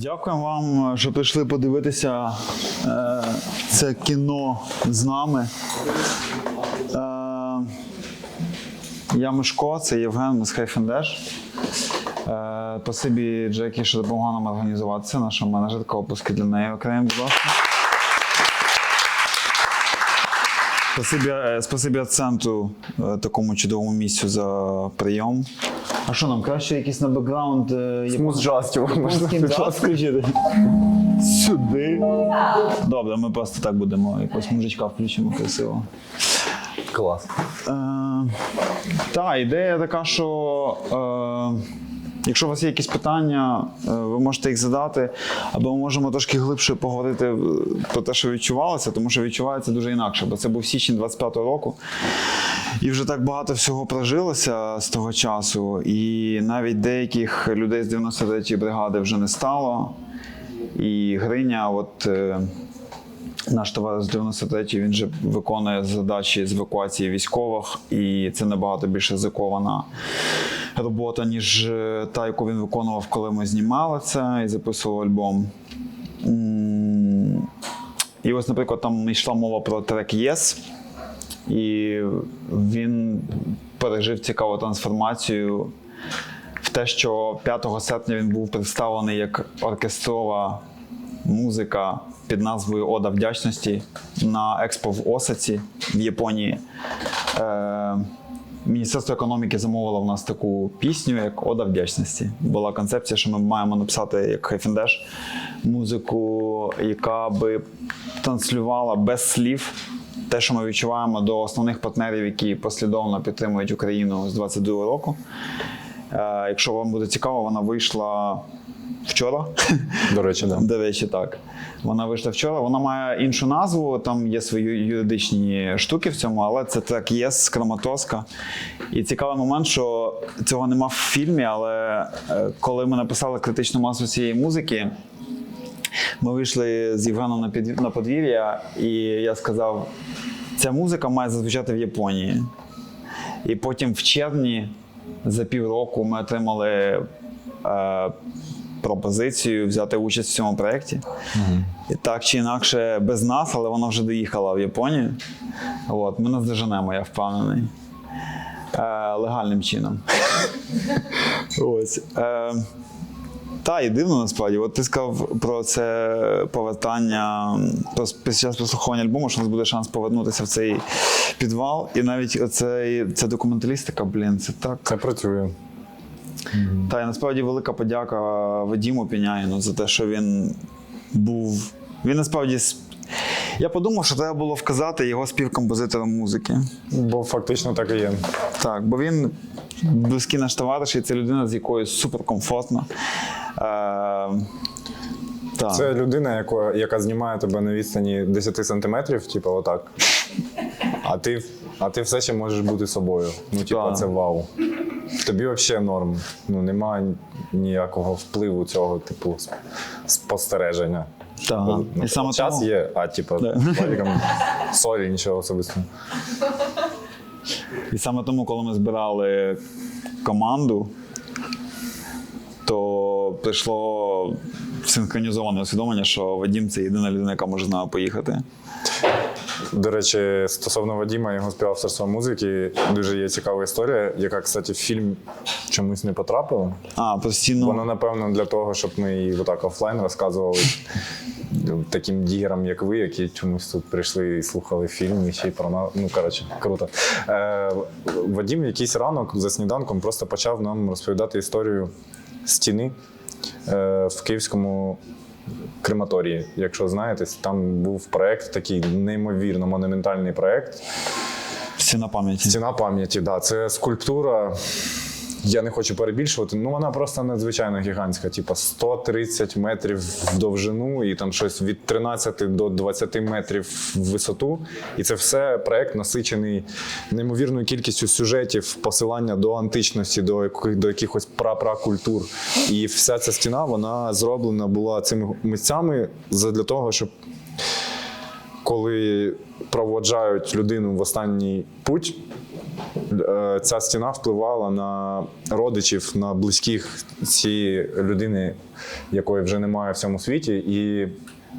Дякуємо вам, що прийшли подивитися е, це кіно з нами. Е, я Мишко, це Євген, з Хайфендеш. Е, спасибі Джекі, що допомогла нам організуватися. Наша менеджерка опуски для неї окремо, будь ласка. Спасибі, е, спасибі акценту е, такому чудовому місцю за прийом. А що нам краще якийсь на бекграунд Смуз джаз включити? Сюди. Добре, ми просто так будемо якогось мужичка включимо красиво. Клас. Е, та, ідея така, що е, якщо у вас є якісь питання, е, ви можете їх задати, або ми можемо трошки глибше поговорити е, про те, що відчувалося, тому що відчувається дуже інакше, бо це був січень 25-го року. І вже так багато всього прожилося з того часу, і навіть деяких людей з 93-ї бригади вже не стало. І Гриня, от. Наш товариш з 93 він же виконує задачі з евакуації військових, і це набагато більш ризикована робота, ніж е, та, яку він виконував, коли ми знімали це і записували альбом. І ось, наприклад, там йшла мова про трек Yes, і він пережив цікаву трансформацію в те, що 5 серпня він був представлений як оркестрова музика під назвою Ода вдячності на експо в Осаці в Японії. Е, Міністерство економіки замовило в нас таку пісню, як Ода вдячності. Була концепція, що ми маємо написати як Хайфендеш музику, яка би транслювала без слів те, що ми відчуваємо до основних партнерів, які послідовно підтримують Україну з 22 року. Е, Якщо вам буде цікаво, вона вийшла вчора. До речі, да. До речі, так. Вона вийшла вчора. Вона має іншу назву, там є свої юридичні штуки в цьому, але це трек ЄС з Краматорська. І цікавий момент, що цього нема в фільмі, але е, коли ми написали критичну масу цієї музики, ми вийшли з Євгеном на, під, на подвір'я, і я сказав: ця музика має зазвучати в Японії. І потім в червні за півроку ми отримали е, пропозицію взяти участь в цьому проєкті. І так чи інакше без нас, але вона вже доїхала в Японію. От, ми наздоженемо, я впевнений. Е, легальним чином. Ось. Е, та, і дивно насправді. От ти сказав про це повертання під час прослуховування альбому, що у нас буде шанс повернутися в цей підвал. І навіть оцей, ця документалістика, блін, це так. Це працює. Та і насправді велика подяка Вадіму Піняїну за те, що він був. Він насправді. Я подумав, що треба було вказати його співкомпозитором музики. Бо фактично так і є. Так, бо він близький наш товариш, і це людина, з якою суперкомфортно. Е. Це людина, яка, яка знімає тебе на відстані 10 сантиметрів, типу отак. А ти, а ти все ще можеш бути собою. Ну, типу, це вау. Тобі взагалі норм. Ну, немає ніякого впливу цього, типу, спостереження. Так. Ну, І саме час тому- є, а типу, Да. сорі, нічого особистого. І саме тому, коли ми збирали команду, то прийшло синхронізоване усвідомлення, що Вадім це єдина людина, яка може з нами поїхати. До речі, стосовно Вадіма, його співавторства музики, дуже є цікава історія, яка, кстати, в фільм чомусь не потрапила. А, постійно. Воно, напевно, для того, щоб ми її отак офлайн розказували таким дігерам, як ви, які чомусь тут прийшли і слухали фільм, і ще й про нас. Ну, коротше, круто. Е, Вадім якийсь ранок за сніданком просто почав нам розповідати історію стіни е, в київському. Крематорії, якщо знаєте, там був проект, такий неймовірно монументальний проект. Стіна пам'яті. Стіна пам'яті, да, це скульптура. Я не хочу перебільшувати, ну вона просто надзвичайно гігантська, типа 130 метрів в довжину і там щось від 13 до 20 метрів в висоту. І це все проект насичений неймовірною кількістю сюжетів, посилання до античності, до до якихось прапракультур. І вся ця стіна вона зроблена була цими митцями для того, щоб коли проводжають людину в останній путь, ця стіна впливала на родичів, на близьких цієї людини, якої вже немає в цьому світі, і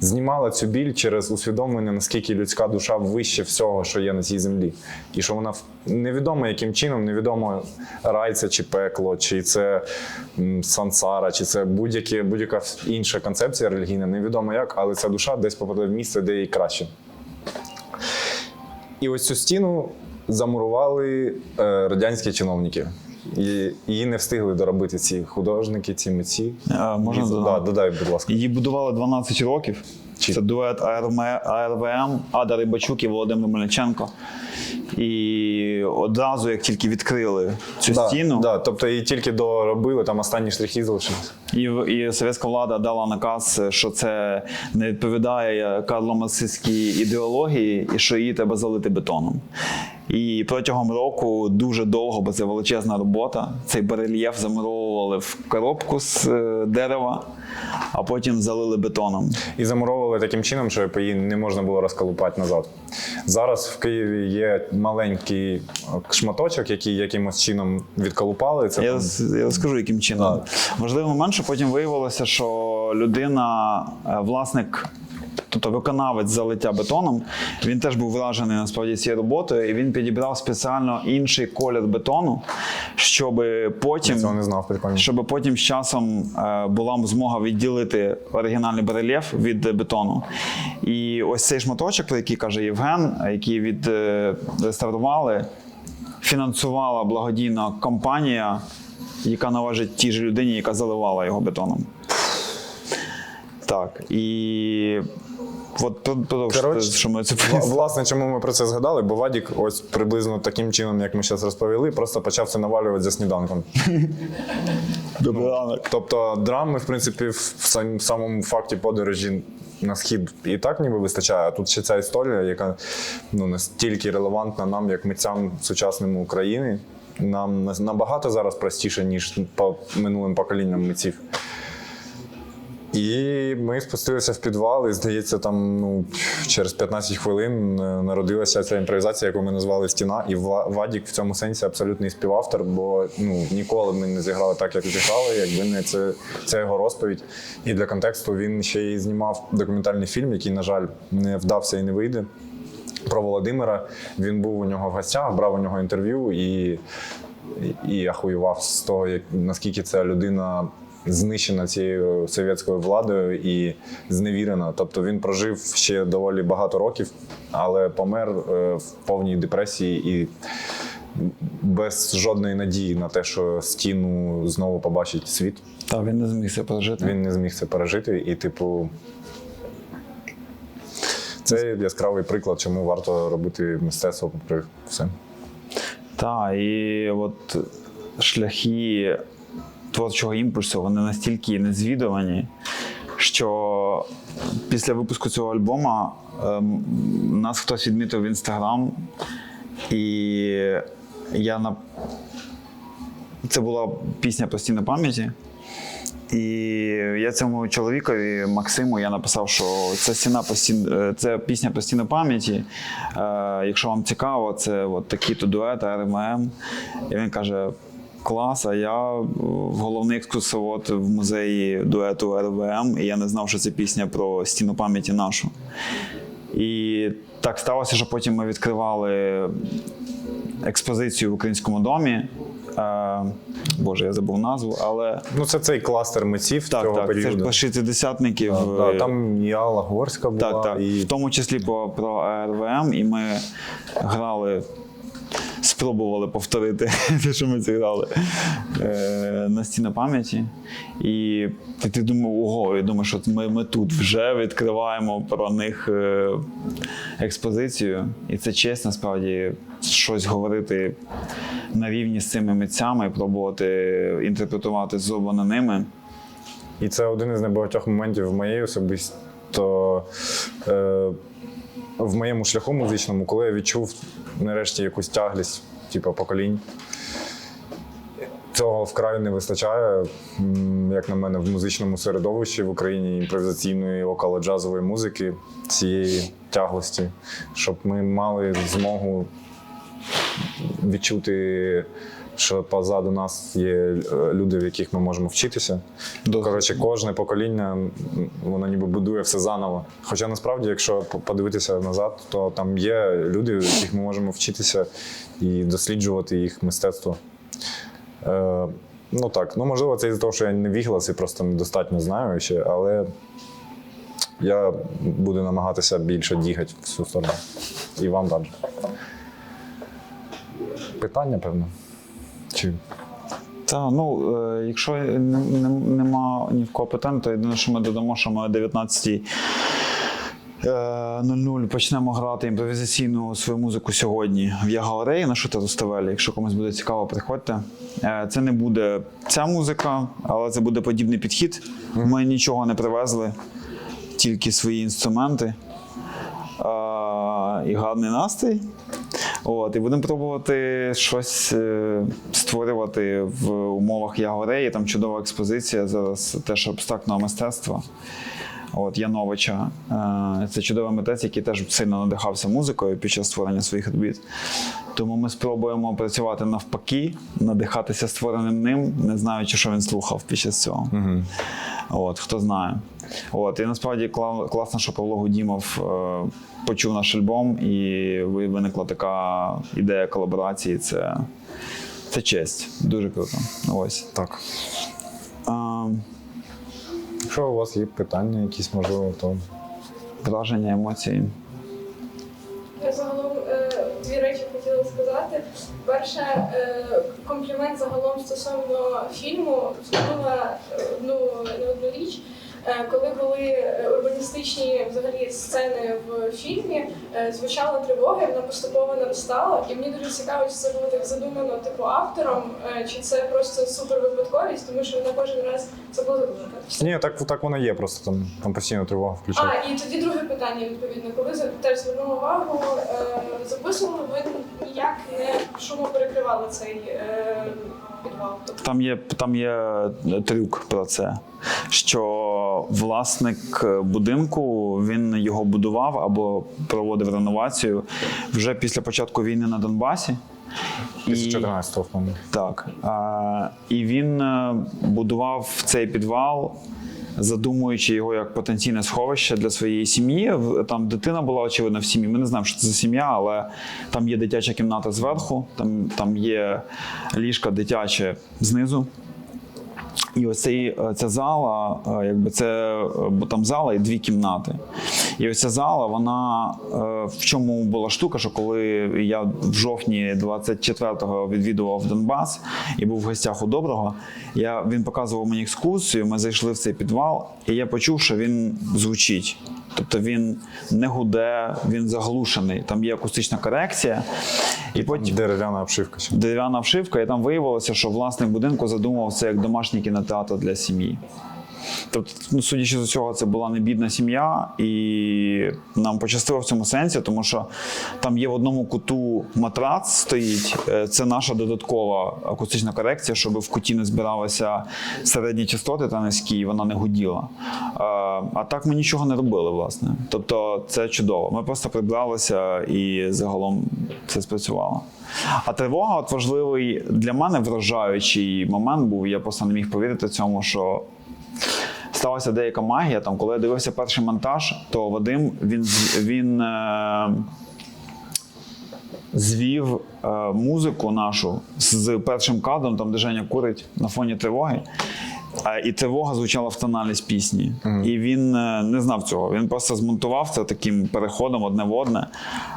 знімала цю біль через усвідомлення, наскільки людська душа вище всього, що є на цій землі. І що вона невідомо яким чином, невідомо рай це чи пекло, чи це сансара, чи це будь-яка інша концепція релігійна, невідомо як, але ця душа десь попаде в місце, де їй краще. І ось цю стіну замурували е, радянські чиновники. І її не встигли доробити ці художники, ці митці. А, можна І- додати? да, додай, будь ласка. Її будували 12 років. Чи- Це дует АРВМ, Ада Рибачук і Володимир Мельниченко. І одразу, як тільки відкрили цю Да, стіну, Да, тобто її тільки доробили, там останні штрихи залишилися. І, і совєтська влада дала наказ, що це не відповідає карломарксистській ідеології, і що її треба залити бетоном. І протягом року дуже довго, бо це величезна робота. Цей барельєф замуровували в коробку з е, дерева, а потім залили бетоном. І замуровували таким чином, що її не можна було розколупати назад. Зараз в Києві є маленький шматочок, який якимось чином відколупали. Це Я, там- я розкажу, яким чином. Важливий момент, що потім виявилося, що людина, е, власник, тобто виконавець залиття бетоном, він теж був вражений насправді цією роботою, і він підібрав спеціально інший колір бетону, щоб потім. не знав. Щоб потім з часом е, була змога відділити оригінальний барельєф від бетону. І ось цей шматочок, про який каже Євген, е, який відреставрували, фінансувала благодійна компанія, яка належить тій же людині, яка заливала його бетоном. Так. І от продовжуйте, Коротше, що ми це Вла- Власне, чому ми про це згадали? Бо Вадік, ось приблизно таким чином, як ми зараз розповіли, просто почав це навалювати за сніданком. Добрий ранок. Тобто драми, в принципі, в самому факті подорожі на схід і так ніби вистачає. А тут ще ця історія, яка ну, настільки релевантна нам, як митцям сучасному України. Нам на- набагато зараз простіше, ніж по минулим поколінням митців. І ми спустилися в підвал, і здається, там ну, через 15 хвилин е, народилася ця імпровізація, яку ми назвали Стіна. І Ва- Вадік в цьому сенсі абсолютний співавтор, бо ну, ніколи ми не зіграли так, як зіграли, якби не це, це його розповідь. І для контексту він ще й знімав документальний фільм, який, на жаль, не вдався і не вийде. Про Володимира він був у нього в гостях, брав у нього інтерв'ю і, і ахуював з того, як, наскільки ця людина знищена цією совєтською владою і зневірена. Тобто він прожив ще доволі багато років, але помер е, в повній депресії і без жодної надії на те, що стіну знову побачить світ. Так, він не зміг це пережити. Він не зміг це пережити, і, типу, це яскравий приклад, чому варто робити мистецтво попри все. Так, і от шляхи творчого імпульсу вони настільки незвідувані, що після випуску цього альбома ем, нас хтось відмітив в інстаграм, і я на це була пісня постійно пам'яті. І я цьому чоловікові Максиму я написав, що це стіна постійно, е, це пісня постійно пам'яті. Е, якщо вам цікаво, це от такі-то дуети РММ. І він каже: клас, а я е, головний екскурсовод в музеї дуету РВМ, і я не знав, що це пісня про стіну пам'яті нашу. І так сталося, що потім ми відкривали експозицію в українському домі. Е, Боже, я забув назву, але Ну, це цей кластер митців так, цього так, це ж періоду. шістдесятників. Да, е, там і Алла Горська була, так, так. і В тому числі про, про АРВМ, і ми грали, спробували повторити те, що ми зіграли е, на стіна пам'яті. І ти, думав, ого, я думаю, що ми, ми тут вже відкриваємо про них е, експозицію. І це честь, насправді, щось говорити на рівні з цими митцями, пробувати інтерпретувати зроблено ними. І це один із небагатьох моментів в моєї особисто е, в моєму шляху музичному, коли я відчув нарешті якусь тяглість, типу поколінь. Цього вкрай не вистачає, як на мене, в музичному середовищі в Україні імпровізаційної около-джазової музики, цієї тяглості, щоб ми мали змогу відчути, що позаду нас є е, люди, в яких ми можемо вчитися. Коротше, кожне покоління воно ніби будує все заново. Хоча насправді, якщо подивитися назад, то там є люди, в яких ми можемо вчитися і досліджувати їх мистецтво. Е, ну так, ну можливо, це із-за того, що я не віглас і просто недостатньо знаю ще, але я буду намагатися більше дігати в цю сторону. І вам раджу. Питання, певно. Чи Та ну, е, якщо не- не- нема ні в кого питань, то єдине, що ми додамо, що ми о 19 00 почнемо грати імпровізаційну свою музику сьогодні в Я-галереї на Шута Руставелі. Якщо комусь буде цікаво, приходьте. Е, Це не буде ця музика, але це буде подібний підхід. Ми нічого не привезли, тільки свої інструменти е, і гарний настрій. От, і будемо пробувати щось е, створювати в умовах Ягореї. Там чудова експозиція зараз теж абстрактного мистецтва. От Яновича. Е, Це чудовий митець, який теж сильно надихався музикою під час створення своїх робіт. Тому ми спробуємо працювати навпаки, надихатися створеним ним, не знаючи, що він слухав під час цього. От, хто знає. От, і насправді класно, що Павло Гудімов е, почув наш альбом, і виникла така ідея колаборації. Це, це честь. Дуже круто. Ось. так. А, Якщо у вас є питання, якісь можливо, то враження, емоції. Я загалом е, дві речі хотіла сказати. Перше, е, комплімент загалом стосовно фільму зробила ну, не одну річ. Е, Коли були е, урбаністичні взагалі сцени в фільмі, е, звучала тривога, і вона поступово наростала. І мені дуже цікаво, чи це було так задумано типу автором, чи це просто супер випадковість, тому що на кожен раз це було задумано. ні, так, так воно є, просто там, там постійно тривога включає. А, і тоді друге питання, відповідно, коли теж звернула увагу, записували, ви ніяк не шумоперекривали цей е, підвал. Тобто Там є, там є трюк про це, що власник е, будинку він його будував або проводив реновацію вже після початку війни на Донбасі. 2014-го, впевнений. Так. А, і він е, будував цей підвал, задумуючи його як потенційне сховище для своєї сім'ї. Там дитина була очевидно в сім'ї. Ми не знаємо, що це за сім'я, але там є дитяча кімната зверху, там, там є ліжко дитяче знизу. І ось цей, е, ця зала, е, якби це е, бо там зала і дві кімнати. І ось ця зала, вона в чому була штука, що коли я в жовтні 24-го відвідував Донбас і був в гостях у Доброго, я, він показував мені екскурсію, ми зайшли в цей підвал, і я почув, що він звучить. Тобто він не гуде, він заглушений. Там є акустична корекція. І потім Дерев'яна обшивка. дерев'яна вшивка, і там виявилося, що власник будинку задумав це як домашній кінотеатр для сім'ї. Тобто, ну, судячи з цього, це була не бідна сім'я, і нам пощастило в цьому сенсі, тому що там є в одному куту матрац стоїть. Е, Це наша додаткова акустична корекція, щоб в куті не збиралися середні частоти та низькі, і вона не гуділа. А так ми нічого не робили, власне. Тобто це чудово. Ми просто прибралися і загалом це спрацювало. А тривога, от важливий для мене вражаючий момент був. Я просто не міг повірити цьому, що сталася деяка магія. Там, коли я дивився перший монтаж, то Вадим він, він е, звів е, музику нашу з першим кадром, там де Женя курить на фоні тривоги. І тривога звучала в тональність пісні. І він е, не знав цього. Він просто змонтував це таким переходом одне в одне.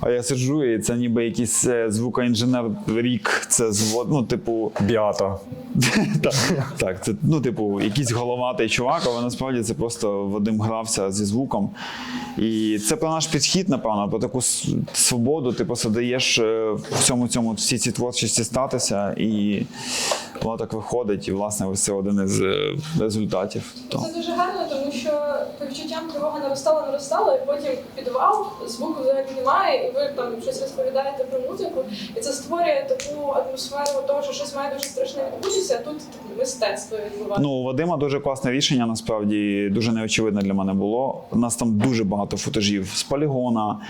А я сиджу, і це ніби якийсь е, звукоінженер рік. Це звод, ну, типу, Біата. так, так, це ну, типу, якийсь головатий чувак, але насправді це просто Вадим грався зі звуком. І це про наш підхід, напевно, про таку свободу. Ти просто даєш е, всьому цьому всі ці творчості статися, і воно так виходить, і власне ось це один із е, результатів. То. Це дуже гарно, тому що по відчуттям тривога наростала, наростала, і потім підвал, звуку взагалі немає, і ви там щось розповідаєте про музику, і це створює таку атмосферу того, що щось має дуже страшне відбутися, а тут мистецтво відбувається. Ну, у Вадима дуже класне рішення, насправді дуже неочевидне для мене було. У нас там дуже багато футажів з полігона,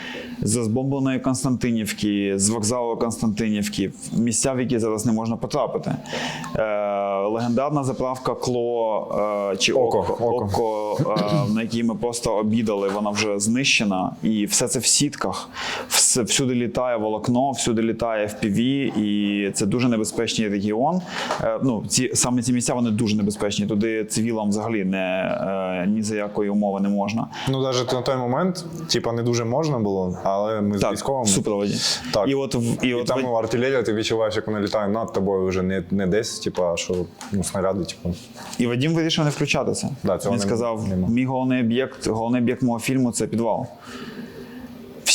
з збомбленої Константинівки, з вокзалу Константинівки, місця, в які зараз не можна потрапити. uh, легендарна заправка Кло е, чи Око, Око, Око. Око, е, на якій ми просто обідали, вона вже знищена. І все це в сітках. Все, всюди літає волокно, всюди літає FPV, і це дуже небезпечний регіон. Е, ну, ці, саме ці місця вони дуже небезпечні. Туди цивілам взагалі не, ні за якої умови не можна. Ну, навіть на той момент, типа, не дуже можна було, але ми з Так, військовими. в супроводі. Так. І от, і І от там в- артилерія, ти відчуваєш, як вона літає над тобою вже не, не десь, типа, що ну, снаряди, типу. І Вадім вирішив не включатися. Да, цього Він не- сказав: нема. мій головний об'єкт, головний об'єкт мого фільму це підвал.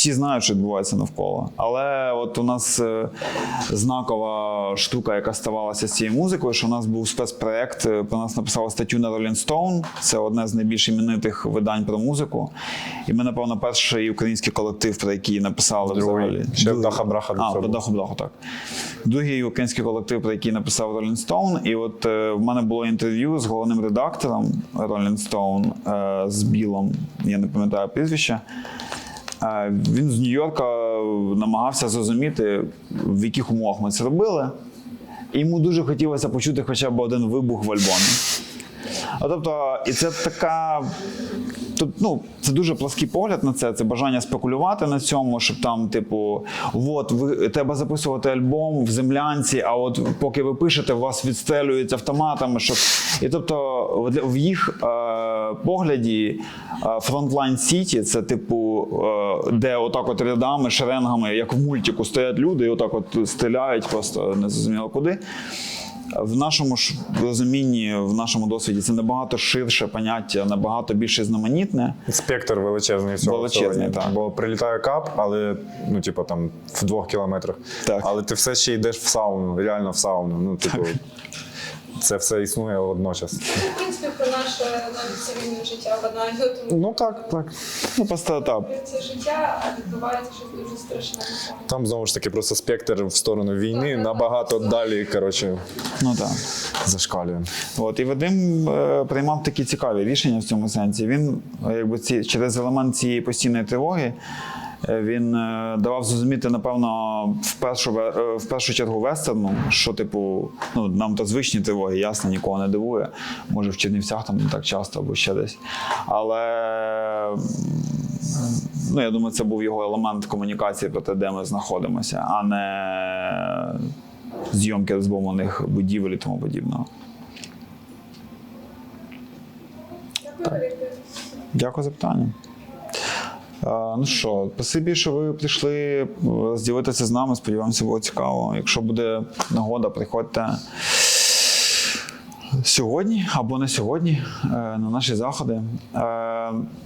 Всі знають, що відбувається навколо. Але от у нас е, знакова штука, яка ставалася з цією музикою, що у нас був спецпроект. е, Про нас написали статтю на Rolling Stone. Це одне з найбільш іменитих видань про музику. І ми, напевно, перший український колектив, про який написали Другий. взагалі. Ще Другий. Даха-Браха до А, про. Даху Браху, так. Другий український колектив, про який написав Rolling Stone. І от е, в мене було інтерв'ю з головним редактором Rolling Stone е, з Білом, я не пам'ятаю прізвище. Е, Він з Нью-Йорка намагався зрозуміти, в яких умовах ми це робили. І йому дуже хотілося почути хоча б один вибух в альбомі. А тобто, і це така. Тут, ну, це дуже плаский погляд на це. Це бажання спекулювати на цьому, щоб там, типу, от ви треба записувати альбом в землянці, а от поки ви пишете, вас відстрелюють автоматами. Щоб... І тобто, в- їх е, погляді е, Frontline City це типу, е, де отак от рядами, шеренгами, як в мультику, стоять люди, і отак от стріляють, просто незрозуміло куди. В нашому ж розумінні, в нашому досвіді це набагато ширше поняття, набагато більш різноманітне. Спектр величезний всього. Величезний, всього. так. Бо прилітає кап, але ну, типу, там в двох кілометрах. Так. Але ти все ще йдеш в сауну, реально в сауну. Ну, типу, це все існує водночас. В принципі, про наше навіть цивільне життя банально, тому Ну так, так. Ну, просто так. це життя, а відбувається щось дуже страшне. Там знову ж таки просто спектр в сторону війни Так, набагато так. далі, коротше, Ну так. зашкалює. От і Вадим е, приймав такі цікаві рішення в цьому сенсі. Він, е, якби ці через елемент цієї постійної тривоги. Е, Він е, давав зрозуміти, напевно, в першу, е, в першу чергу вестерну, що, типу, ну, нам то звичні тривоги, ясно, нікого не дивує. Може, в Чернівцях там не так часто або ще десь. Але ну, я думаю, це був його елемент комунікації про те, де ми знаходимося, а не зйомки розбомблених будівель і тому подібного. Валерій. Дякую за питання. Е, Ну що, спасибі, що ви прийшли е, з нами. Сподіваємося, було цікаво. Якщо буде нагода, приходьте сьогодні або не сьогодні е, на наші заходи.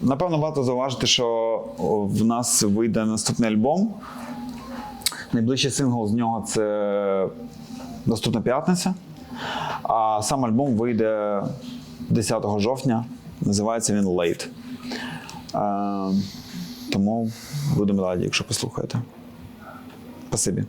Напевно, варто зауважити, що в нас вийде наступний альбом. Найближчий сингл з нього це наступна п'ятниця. А сам альбом вийде 10 жовтня. Називається він Late. Тому будемо раді, якщо послухаєте. Спасибі.